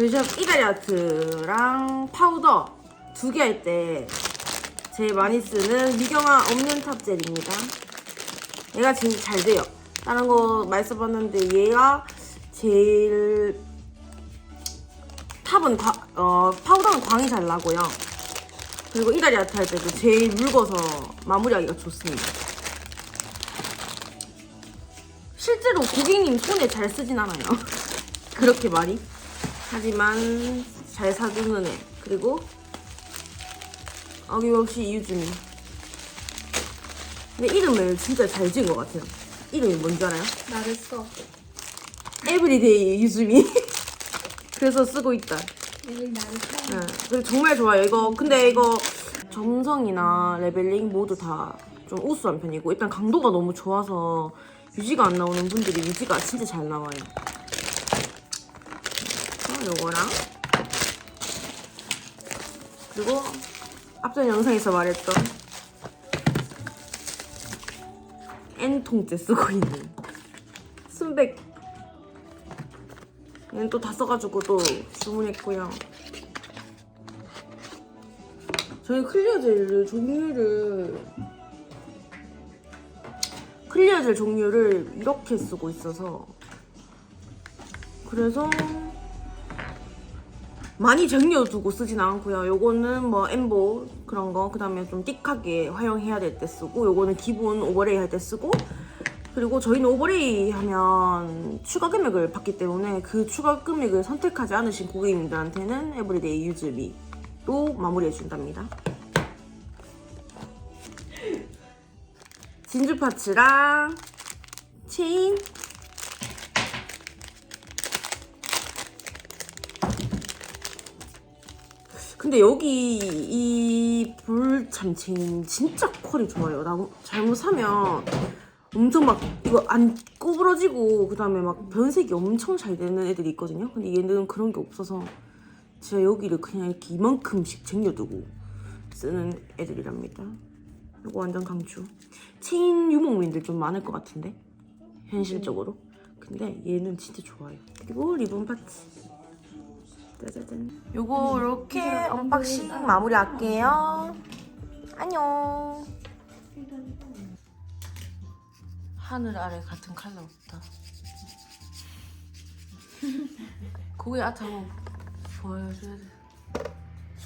저희 샵 이가리 아트랑 파우더 두 개 할 때 제일 많이 쓰는 미경아 없는 탑 젤입니다. 얘가 제일 잘 돼요. 다른 거 많이 써봤는데 얘가 제일 탑은 과, 어, 파우더는 광이 잘 나고요. 그리고 이다리 아트 할 때도 제일 묽어서 마무리하기가 좋습니다. 실제로 고객님 손에 잘 쓰진 않아요. 그렇게 많이. 하지만 잘 사주는 애. 그리고 어김없이 이유준이. 근데 이름을 진짜 잘 지은 것 같아요. 이름이 뭔지 알아요? 나랬어. 에브리데이 유즈미. 그래서 쓰고 있다. 나랬어. 네, 그리고 정말 좋아요. 이거 근데 이거 점성이나 레벨링 모두 다 좀 우수한 편이고 일단 강도가 너무 좋아서 유지가 안 나오는 분들이 유지가 진짜 잘 나와요. 자, 요거랑 그리고 앞전 영상에서 말했던 N통째 쓰고 있는 순백 얘는 또 다 써가지고 또 주문했고요. 저희 클리어 젤 종류를 클리어 젤 종류를 이렇게 쓰고 있어서 그래서 많이 쟁여두고 쓰진 않고요. 요거는 뭐 엠보 그런 거 그 다음에 좀 띡하게 활용해야 될 때 쓰고 요거는 기본 오버레이 할 때 쓰고 그리고 저희는 오버레이 하면 추가 금액을 받기 때문에 그 추가 금액을 선택하지 않으신 고객님들한테는 에브리데이 유즈비로 마무리해 준답니다. 진주 파츠랑 체인 근데 여기 이 불참 체인 진짜 퀄이 좋아요. 나 잘못 사면 엄청 막 이거 안 구부러지고 그 다음에 막 변색이 엄청 잘 되는 애들이 있거든요. 근데 얘는 그런 게 없어서 제가 여기를 그냥 이렇게 이만큼씩 쟁여두고 쓰는 애들이랍니다. 이거 완전 강추. 체인 유목민들 좀 많을 것 같은데 현실적으로. 근데 얘는 진짜 좋아요. 그리고 리본 파츠. 짜자잔. 요거 이렇게 언박싱 마무리할게요. 안녕. 하늘 아래 같은 컬러 없다. 고개 아트 한번 보여줘야 돼.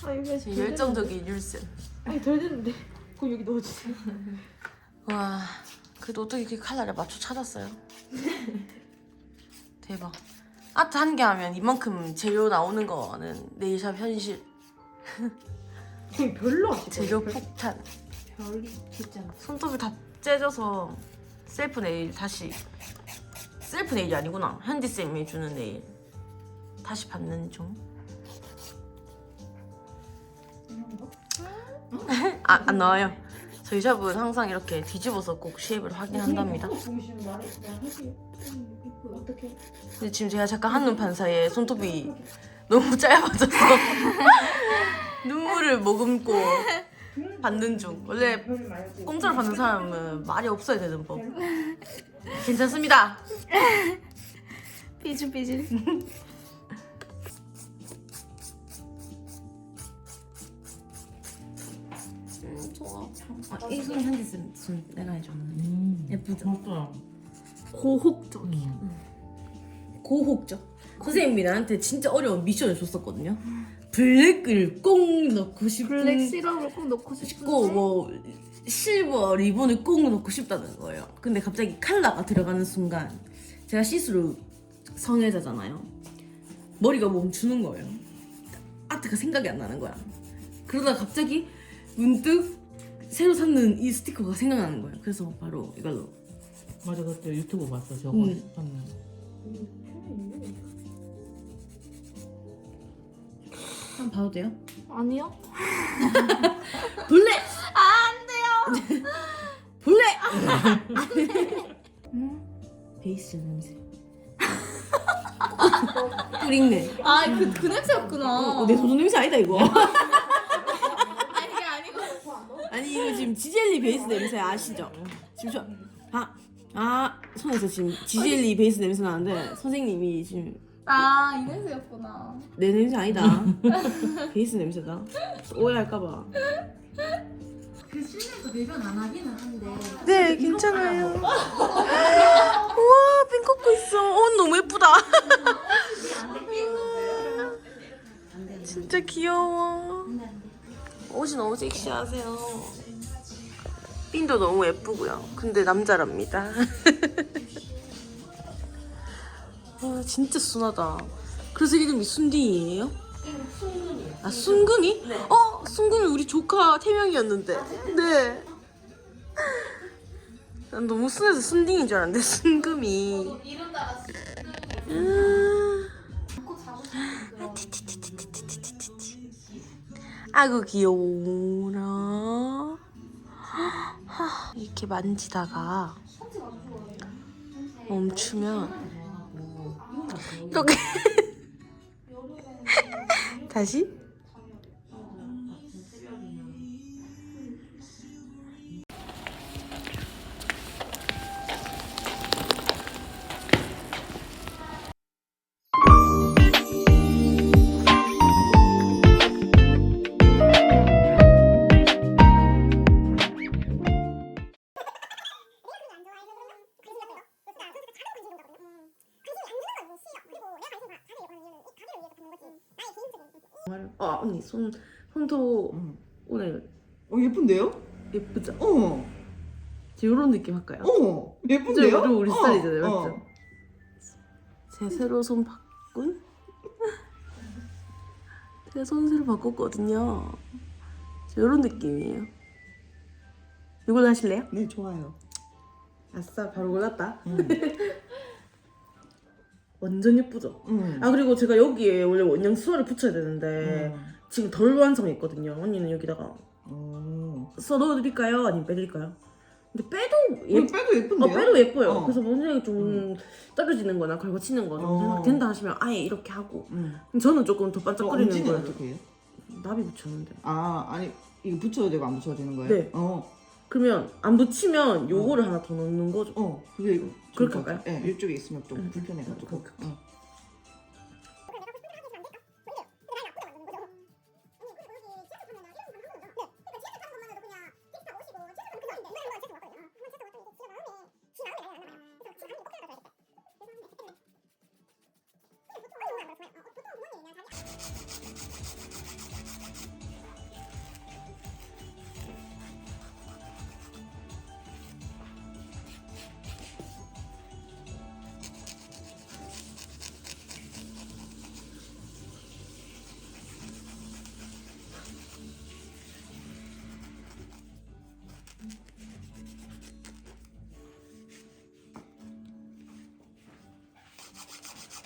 아 이게 지금 열정적인 율쌤. 아니 덜 됐는데. 그럼 여기 넣어주세요. 와, 그래도 어떻게 이렇게 칼날에 맞춰 찾았어요? 대박. 아트 한 개 하면 이만큼 재료 나오는 거는 네일샵 현실. 별로 안 재료 폭탄. 별이 진짜. 손톱이 다 째져서 셀프 네일 다시 셀프 네일이 아니구나. 현지 쌤이 주는 네일 다시 받는 중. 아, 안 나와요. 저희 샵은 항상 이렇게 뒤집어서 꼭 쉐입을 확인한답니다. 말해. 말하지. 어떻게? 근데 지금 제가 잠깐 한눈 판 사이에 손톱이 너무 짧아져서 눈물을 머금고 받는 중. 원래. 공짜로 받는 사람은 말이 없어야 되는 법. 괜찮습니다. 삐질삐질. 음, 좋아. 아, 이손 현지 쌤, 손 내가 해줬는데 음, 예쁘죠? 맞다. 고혹적이야. 고혹적. 선생님이 나한테 진짜 어려운 미션을 줬었거든요. 블랙을 꼭 넣고 싶은 블랙 시럽을 꼭 넣고 싶고. 싶고 뭐 실버 리본을 꼭 넣고 싶다는 거예요. 근데 갑자기 칼라가 들어가는 순간 제가 시스루 성애자잖아요. 머리가 멈추는 거예요. 아트가 생각이 안 나는 거야. 그러다 갑자기 문득 새로 샀는 이 스티커가 생각나는 거예요. 그래서 바로 이걸로 맞아 그때 유튜브 봤어 저거 음. 음. 한번 봐도 돼요? 아니요. 블랙! 안 돼요! 블랙! 음? 베이스 냄새. 뿌링네. 아 그 그 냄새였구나. 어, 내 소주 냄새 아니다 이거. 아니 이게 아니고. 아니 이거 지금 지젤리 베이스 냄새 아시죠? 지금 저 아, 아 손에서 지금 지젤리 베이스 냄새 나는데 선생님이 지금 아, 이 냄새였구나. 내 냄새 아니다. 베이스 냄새다. 오해할까봐. 그 실내에서 배변 안 하기는 한데. 네, 괜찮아요. 우와, 핀 꽂고 있어. 어, 너무 예쁘다. 진짜 귀여워. 옷이 너무 섹시하세요. 핀도 너무 예쁘고요. 근데 남자랍니다. 와, 진짜 순하다. 그래서 이름이 순딩이에요? 아, 순금이? 어, 순금이 우리 조카 태명이었는데. 네. 난 너무 순해서 순딩인 줄 알았는데 순금이. 이러다가. 티티티티티티티티. 아구 귀여워라. 하, 이렇게 만지다가 멈추면 이렇게 다시 손 손도 응. 오늘 어 예쁜데요? 예쁘죠? 어. 이런 느낌 할까요? 어. 예쁜데요? 우리 우리 어, 스타일이잖아요, 어. 맞죠? 제 새로 손 바꾼? 제가 손새로 바꿨거든요. 이런 느낌이에요. 이걸로 하실래요? 네 좋아요. 아싸, 바로 골랐다. 응. 완전 예쁘죠? 응. 아 그리고 제가 여기에 원래 원형 수화를 붙여야 되는데 지금 덜 완성했거든요. 언니는 여기다가 어. 써 넣어드릴까요? 아니면 빼드릴까요? 근데 빼도 예, 빼도 예쁜데요? 어, 빼도 예뻐요. 어. 그래서 원장이 좀 떨어지는 거나 긁어치는 거좀 어. 생각된다 하시면 아예 이렇게 하고 응. 그럼 저는 조금 더저 반짝거리는 엄지는 걸 어떻게 해요? 나비 붙였는데 아 아니 이거 붙여도 되고 안 붙여도 되는 거예요? 네. 어. 그러면 안 붙이면 요거를 하나 더 넣는 거죠 어. 그게 이거 그렇게 좀 할까요? 네, 이쪽에 있으면 좀 응. 불편해가지고. 어.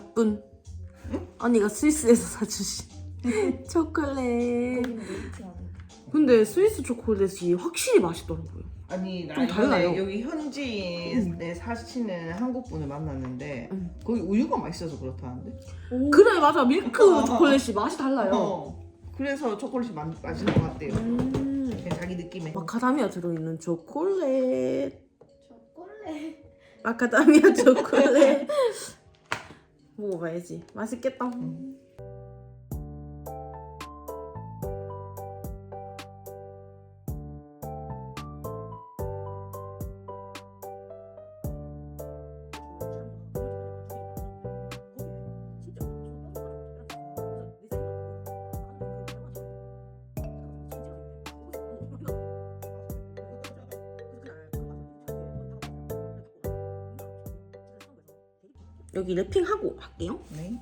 가뿐 언니가 스위스에서 사주신 초콜릿 근데 스위스 초콜릿이 확실히 맛있더라고요 아니 나좀 이번에 달라요. 여기 현지에 사시는 한국 분을 만났는데 응. 거기 우유가 맛있어서 그렇다는데. 그래 맞아 밀크 어. 초콜릿이 맛이 달라요 어. 그래서 초콜릿이 맛, 맛있는 것 같대요. 음. 그냥 자기 느낌에. 마카다미아 들어있는 초콜릿 초콜릿. 마카다미아 초콜릿 먹어봐야지 맛있겠다 음. 여기 랩핑하고 할게요. 네.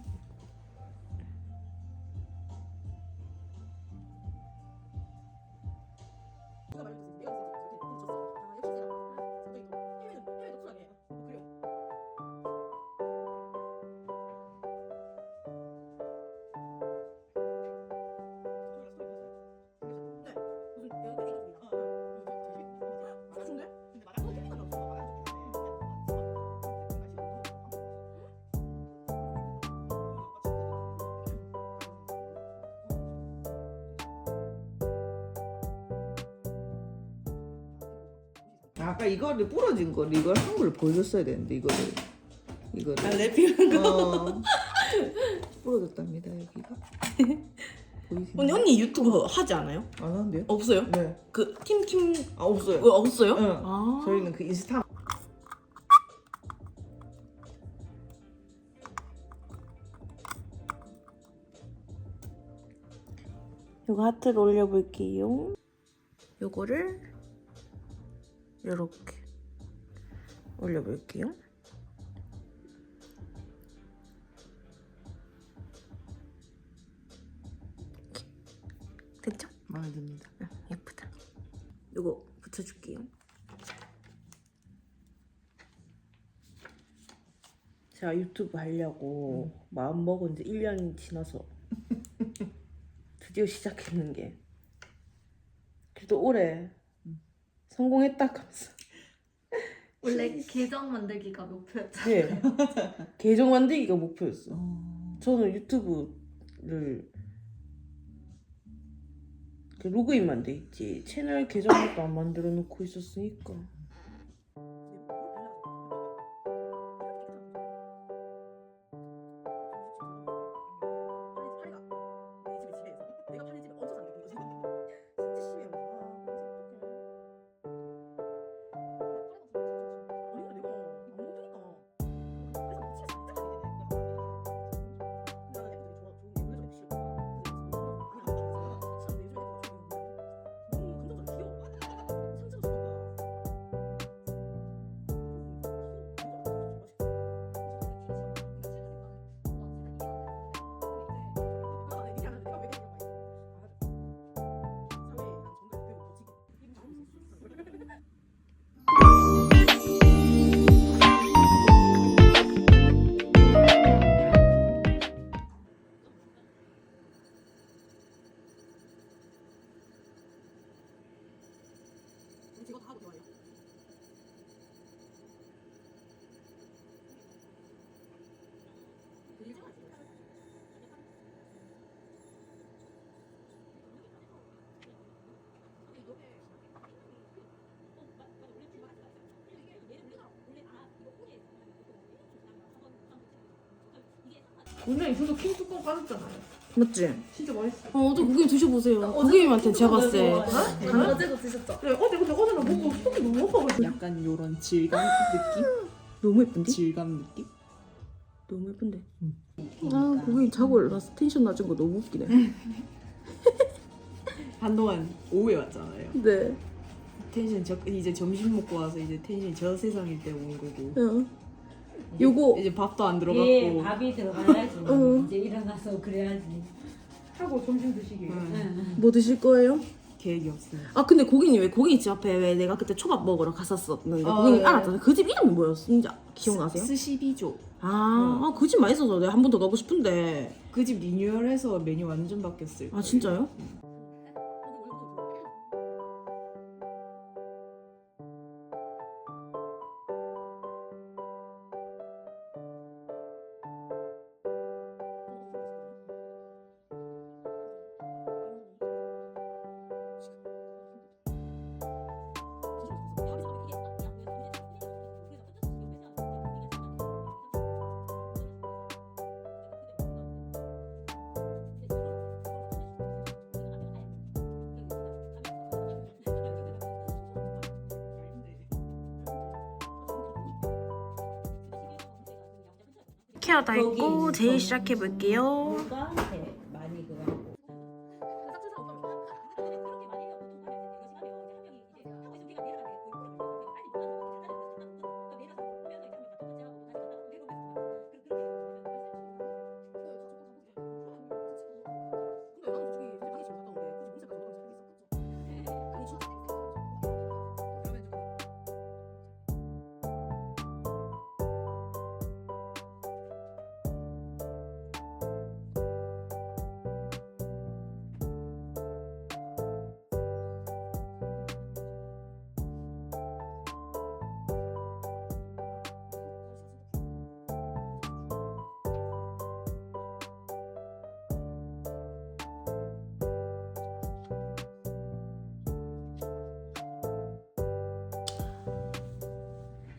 아까 이거를 부러진 거를 이걸 한글 보여줬어야 되는데 이거를 이거를 아, 랩핑한 어 부러졌답니다 여기가 보이세요? 언니 언니 유튜브 하지 않아요? 안 하는데요? 없어요? 네. 그 팀팀 아 없어요. 어, 없어요? 응. 아 저희는 그 인스타 이거 하트를 올려볼게요. 요거를 이렇게 올려볼게요. 됐죠? 마음에 듭니다. 응, 예쁘다. 요거 붙여줄게요. 제가 유튜브 하려고 마음 먹은 지 1년이 지나서 드디어 시작했는 게 그래도 올해 성공했다 하면서. 원래 계정 만들기가 목표였죠. 네 계정 만들기가 목표였어. 어... 저는 유튜브를 그 로그인만 돼 있지 채널 계정도 안 만들어 놓고 있었으니까 원래 저도 킹 뚜껑 빠졌잖아요. 맞지? 진짜 맛있어. 어, 어제 고객님 드셔보세요. 고객님한테 제가 봤을 때. 어제도 드셨죠? 그래, 어제 근데 어제는 먹고 속이 너무 아파가지고. 약간 요런 질감 느낌? 너무 예쁜데? 질감 느낌? 너무 예쁜데? 아, 고객님 자고 일어나서 텐션 낮은 거 너무 웃기네. 한동안 오후에 왔잖아요. 네. 텐션 저 이제 점심 먹고 와서 이제 텐션이 저 세상일 때 온 거고. 어. 요거 이제 밥도 안 예, 들어갔고. 밥이 들어가야지. 어. 이제 일어나서 그래야지. 하고 점심 드시기. 응. 뭐 드실 거예요? 계획이 없어요. 아 근데 고객님 왜 고객님 집 앞에 왜 내가 그때 초밥 먹으러 갔었었는데 아, 고객님 네. 알았잖아요. 그 집 이름이 뭐였어? 진짜 기억나세요? 스시비조. 아, 아, 그 집 맛있어서 내가 한 번 더 가고 싶은데. 그 집 리뉴얼해서 메뉴 완전 바뀌었어요. 아 진짜요? 케어 다 했고 제일 시작해 볼게요.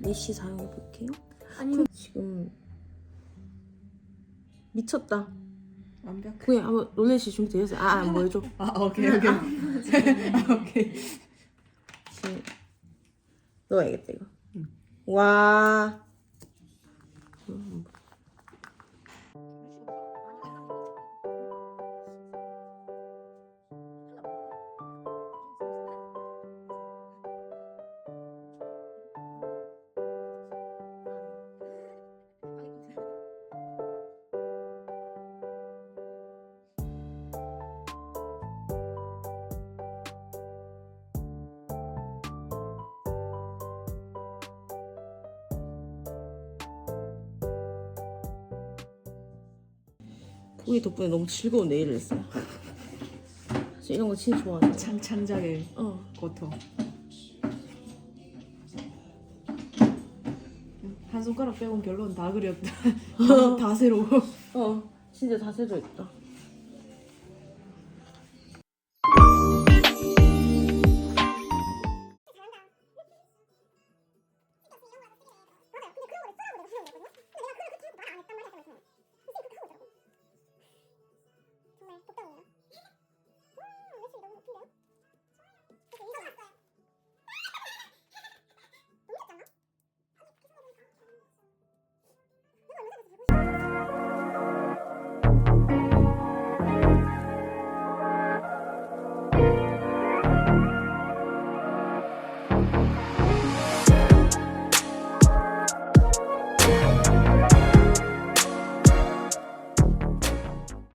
메쉬 사용해 볼게요. 아니면 지금 미쳤다. 완벽. 그냥 한번 놀래시 준비되셨어요? 아, 안 보여줘. 아 오케이 오케이. 아, 오케이. 지금 넣어야겠다 이거. 와. 보기 덕분에 너무 즐거운 내일을 했어요. 사실 이런 거 진짜 좋아하잖아. 창 창작의 어. 고통. 한 손가락 빼곤 결론 다 그렸다. 다, 다 새로워. 어. 진짜 다 새로 있다.